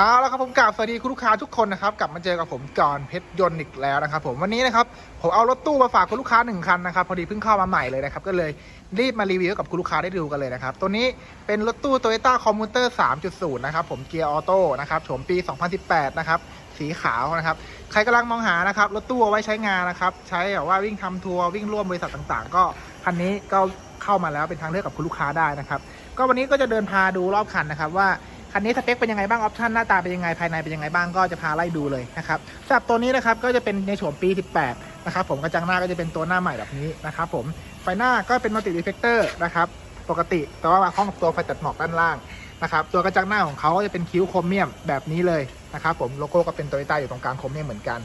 เอาละครับผมกราบสวัสดีคุณลูกค้าทุกคนนะครับกลับมาเจอกับผมก่อนเพชรยนต์อีกแล้วนะครับผมวันนี้นะครับผมเอารถตู้มาฝากคุณลูกค้าหนึ่งคันนะครับพอดีเพิ่งเข้ามาใหม่เลยนะครับก็เลยรีบมารีวิวกับคุณลูกค้าได้ดูกันเลยนะครับตัวนี้เป็นรถตู้ Toyota Commuter 3.0 นะครับผมเกียร์ออโต้นะครับโฉมปี 2018 นะครับสีขาวนะครับใครกำลังมองหานะครับรถตู้เอาไว้ใช้งานนะครับใช้แบบว่าวิ่งทำทัวร์วิ่งร่วมบริษัทต่างๆ ก็คันนี้ก็เข้ามาแล้วเป็นทางเลือกกับคุณลูกค้าได้นะครับก็วันนี้ก็จะเดินพาดูรอบคันนะครับว่า คันนี้สเปคเป็นยังไงบ้างออปชันหน้าตาเป็นยังไงภายในเป็นยังไงบ้างก็จะพาไล่ดูเลยนะครับสำหรับตัวนี้นะครับก็จะเป็นในโฉมปี 18 นะครับผมกระจังหน้าก็จะเป็นตัวหน้าใหม่แบบนี้นะครับผมไฟหน้าก็เป็นมัลติรีเฟกเตอร์นะครับปกติ แต่ว่ามาพร้อมกับตัวไฟตัดหมอกด้านล่างนะครับตัวกระจังหน้าของเขาก็จะเป็นคิ้วโครเมียมแบบนี้เลยนะครับผมโลโก้ก็เป็นโตโยต้าอยู่ตรงกลางโครเมียมเหมือนกัน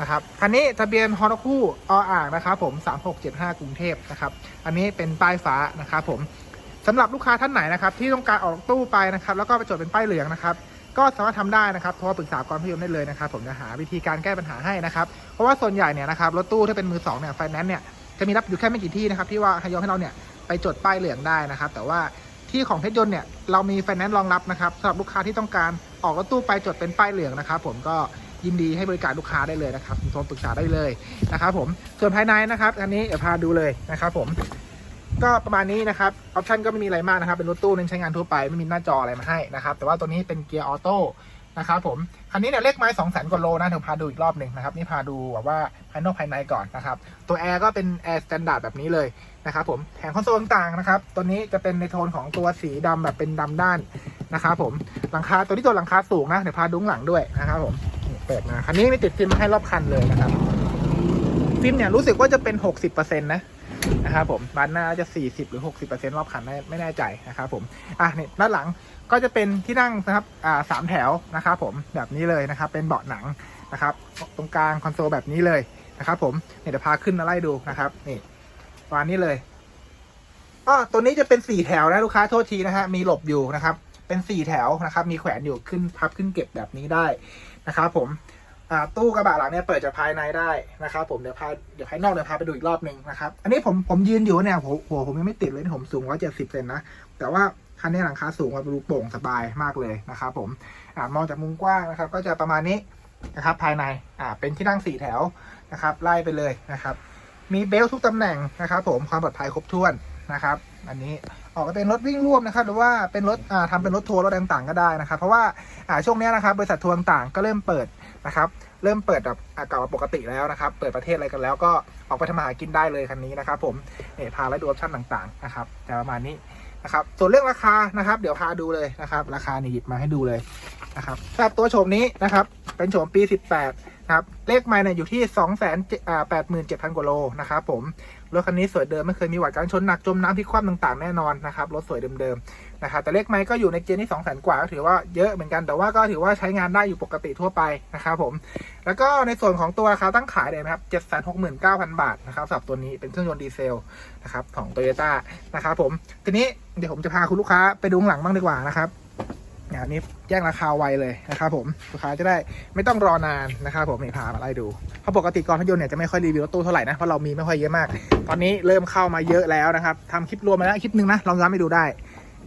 นะครับคันนี้ทะเบียนฮอนคู่ออ่างนะครับผม3675 กรุงเทพนะครับอันนี้เป็นป้ายฟ้านะครับผม สำหรับลูกค้าท่านไหนนะครับที่ต้องการออกตู้ไปนะครับแล้วก็ไปจดเป็นป้ายเหลืองนะครับก็สามารถทำได้นะครับโทรปรึกษากรพยนได้เลยนะครับ ผมจะหาวิธีการแก้ปัญหาให้นะครับ เพราะว่าส่วนใหญ่เนี่ยนะครับรถตู้ถ้าเป็นมือสองเนี่ยไฟแนนซ์เนี่ยจะมีรับอยู่แค่ไม่กี่ที่นะครับที่ว่าให้ยอมให้เราเนี่ยไปจดป้ายเหลืองได้นะครับ แต่ว่าที่ของเพชรยนต์เนี่ยเรามีไฟแนนซ์รองรับนะครับสำหรับลูกค้าที่ต้องการออกรถตู้ไปจดเป็นป้ายเหลืองนะครับ ผมก็ยินดีให้บริการลูกค้าได้เลยนะครับโทรปรึกษาได้เลยนะครับ ผมส่วนภายในนะครับ อันนี้เดี๋ยวพาดูเลยนะครับ ผม ก็ประมาณนี้นะครับออปชันก็ไม่มีอะไรมากนะครับเป็นรถตู้เน้นใช้งานทั่วไปไม่มีหน้าจออะไรมาให้นะครับแต่ว่าตัวนี้เป็นเกียร์ออโต้นะครับผมคันนี้เนี่ยเลขไม้2 0 0 0 0 0กว่าโลนะเดี๋ยวพาดูอีกรอบหนึ่งนะครับนี่พาดูแบบว่าภายนอกภายในก่อนนะครับตัวแอร์ก็เป็นแอร์สแตนดาร์ดแบบนี้เลยนะครับผมแผงคอนโซลต่างๆนะครับตัวนี้จะเป็นในโทนของตัวสีดำแบบเป็นดำด้านนะครับผมหลังคาตัวนี้ตัวหลังคาสูงนะเดี๋ยวพาดูงหลังด้วยนะครับผมเปิดมาคันนี้มีติดฟิล์มมาให้รอบคันเลยนะครับฟิล์มเนี่ยรู้สึกว่าจะเป็น 60%นะ นะครับผมบานหน้าจะ 40 หรือ 60%รอบคันไม่แน่ใจนะครับผมอะนี่ด้านหลังก็จะเป็นที่นั่งนะครับอ่าสามแถวนะครับผมแบบนี้เลยนะครับ เป็นเบาะหนังนะครับ ตรงกลางคอนโซลแบบนี้เลยนะครับผมเนี่ยเดี๋ยวพาขึ้นมาไล่ดูนะครับนี่ประมาณนี้เลยอ๋อตัวนี้จะเป็นสี่แถวนะลูกค้าโทษทีนะฮะมีหลบอยู่นะครับ เป็นสี่แถวนะครับ มีแขวนอยู่ขึ้นพับขึ้นเก็บแบบนี้ได้นะครับผม ตู้กระบะหลังเนี่ยเปิดจากภายในได้นะครับ ผมเดี๋ยวพาเดี๋ยวภายนอกเดี๋ยวพาไปดูอีกรอบหนึ่งนะครับ อันนี้ผมผมยืนอยู่เนี่ยหัวหัวผมยังไม่ติดเลยผมสูงร้อยเจ็ดสิบเซนนะ แต่ว่าคันนี้หลังคาสูงกว่าดูโป่งสบายมากเลยนะครับผมอมองจากมุมกว้างนะครับ ก็จะประมาณนี้นะครับ ภายในอ่าเป็นที่นั่งสี่แถวนะครับ ไล่ไปเลยนะครับ มีเบลทุกตำแหน่งนะครับ ผมความปลอดภัยครบถ้วนนะครับ อันนี้ออกมาเป็นรถวิ่งร่วมนะครับ หรือว่าเป็นรถอ่าทำเป็นรถทัวร์รถต่างๆก็ได้นะครับ เพราะว่าช่วงนี้นะครับบริษัททัวร์ต่างก็เริ่มเปิด นะครับเริ่มเปิดแบบอากลับมาปกติแล้วนะครับ เปิดประเทศอะไรกันแล้วก็ออกไปทำมาหากินได้เลยคันนี้นะครับผมเนี่ยพาและดูออปชั่นต่างๆนะครับแต่ประมาณนี้นะครับส่วนเรื่องราคานะครับ เดี๋ยวพาดูเลยนะครับ ราคานี่หยิบมาให้ดูเลยนะครับสำหรับตัวโฉมนี้นะครับ เป็นโฉมปี 18 ครับเลขไมล์เนี่ยอยู่ที่2 8 7 0 0 0กว่าโลนะครับผมรถคันนี้สวยเดิมไม่เคยมีหวัดการชนหนักจมน้ำที่คว่ำต่างๆแน่นอนนะครับรถสวยเดิมๆนะครับแต่เลขไมล์ก็อยู่ในเกณฑ์ที่2 0 0 0 0 0กว่าก็ถือว่าเยอะเหมือนกันแต่ว่าก็ถือว่าใช้งานได้อยู่ปกติทั่วไปนะครับผมแล้วก็ในส่วนของตัวราคาตั้งขายเนี่ยนะครับ769,000บาทนะครับสำหรับตัวนี้เป็นเครื่องยนต์ดีเซลนะครับของ Toyota นะครับผมทีนี้เดี๋ยวผมจะพาคุณลูกค้าไปดูข้างหลังบ้างดีกว่านะครับ อย่างนี้แจ้งราคาไวเลยนะครับผมลูกค้าจะได้ไม่ต้องรอนานนะครับผมนี่พามาไล่ดูเพราะปกติกรพยนต์เนี่ยจะไม่ค่อยรีวิวรถตู้เท่าไหร่นะเพราะเรามีไม่ค่อยเยอะมาก ตอนนี้เริ่มเข้ามาเยอะแล้วนะครับทำคลิปรวมมาแล้วคลิปหนึงนะลองย้อนไปดูได้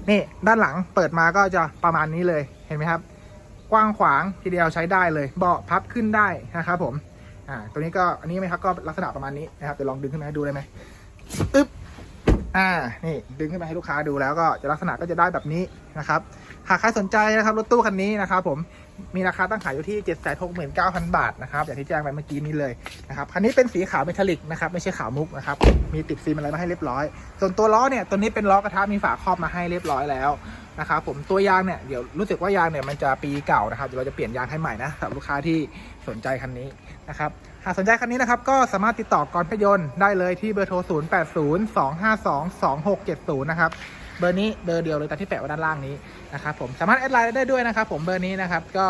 นี่ด้านหลังเปิดมาก็จะประมาณนี้เลยเห็นไหมครับ กว้างขวางทีเดียวใช้ได้เลยเบาะพับขึ้นได้นะครับผมอ่าตัวนี้ก็อันนี้ไหมครับก็ลักษณะประมาณนี้นะครับเดี๋ยวลองดึงขึ้นมาให้ดูได้ไหมอึ๊บ อ่า นี่ดึงขึ้นมาให้ลูกค้าดูแล้วก็จะลักษณะก็จะได้แบบนี้นะครับ หากใครสนใจนะครับรถตู้คันนี้นะครับผมมีราคาตั้งขายอยู่ที่ 7 6 9 0 0 0 บาทนะครับอย่างที่แจ้งไปเมื่อกี้นี้เลยนะครับคันนี้เป็นสีขาวเมทัลลิกนะครับไม่ใช่ขาวมุกนะครับมีติดฟิล์มอะไรมาให้เรียบร้อย ส่วนตัวล้อเนี่ยตัวนี้เป็นล้อกระทะมีฝาครอบมาให้เรียบร้อยแล้วนะครับผมตัวยางเนี่ยเดี๋ยวรู้สึกว่ายางเนี่ยมันจะปีเก่านะครับเดี๋ยวเราจะเปลี่ยนยางให้ใหม่นะสำหรับลูกค้าที่สนใจคันนี้นะครับ หากสนใจคันนี้นะครับ ก็สามารถติดต่อกรพยนต์ได้เลยที่เบอร์โทร 0 8 0 2 5 2 2 6 7 0 นะครับ เบอร์นี้เบอร์เดียวเลยตามที่แปะไว้ด้านล่างนี้นะครับผมสามารถแอดไลน์ได้ด้วยนะครับ ผมเบอร์นี้นะครับก็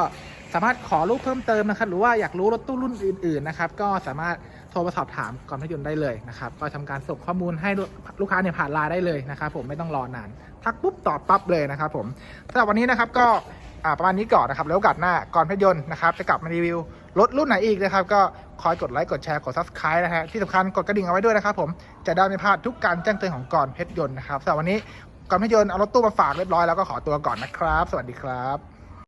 สามารถขอรูปเพิ่มเติมนะครับหรือว่าอยากรู้รถตู้รุ่นอื่นๆนะครับก็สามารถโทรมาสอบถามกรพยนต์ได้เลยนะครับก็ทำการส่งข้อมูลให้ลูกค้าเนี่ยผ่านไลน์ได้เลยนะครับผมไม่ต้องรอนานทักปุ๊บตอบปั๊บเลยนะครับผมสำหรับวันนี้นะครับก็ อ่าประมาณนี้ก่อนนะครับ แล้วโอกาสหน้าก่อนพยนต์นะครับจะกลับมารีวิวรถรุ่นไหนอีกนะครับ ก็คอยกดไลค์กดแชร์กด subscribe นะฮะที่สำคัญกดกระดิ่งเอาไว้ด้วยนะครับผมจะได้ไม่พลาดทุกการแจ้งเตือนของก่อนเพชรยนต์นะครับสำหรับวันนี้ก่อนเพชรยนต์เอารถตู้มาฝากเรียบร้อยแล้วก็ขอตัวก่อนนะครับ สวัสดีครับ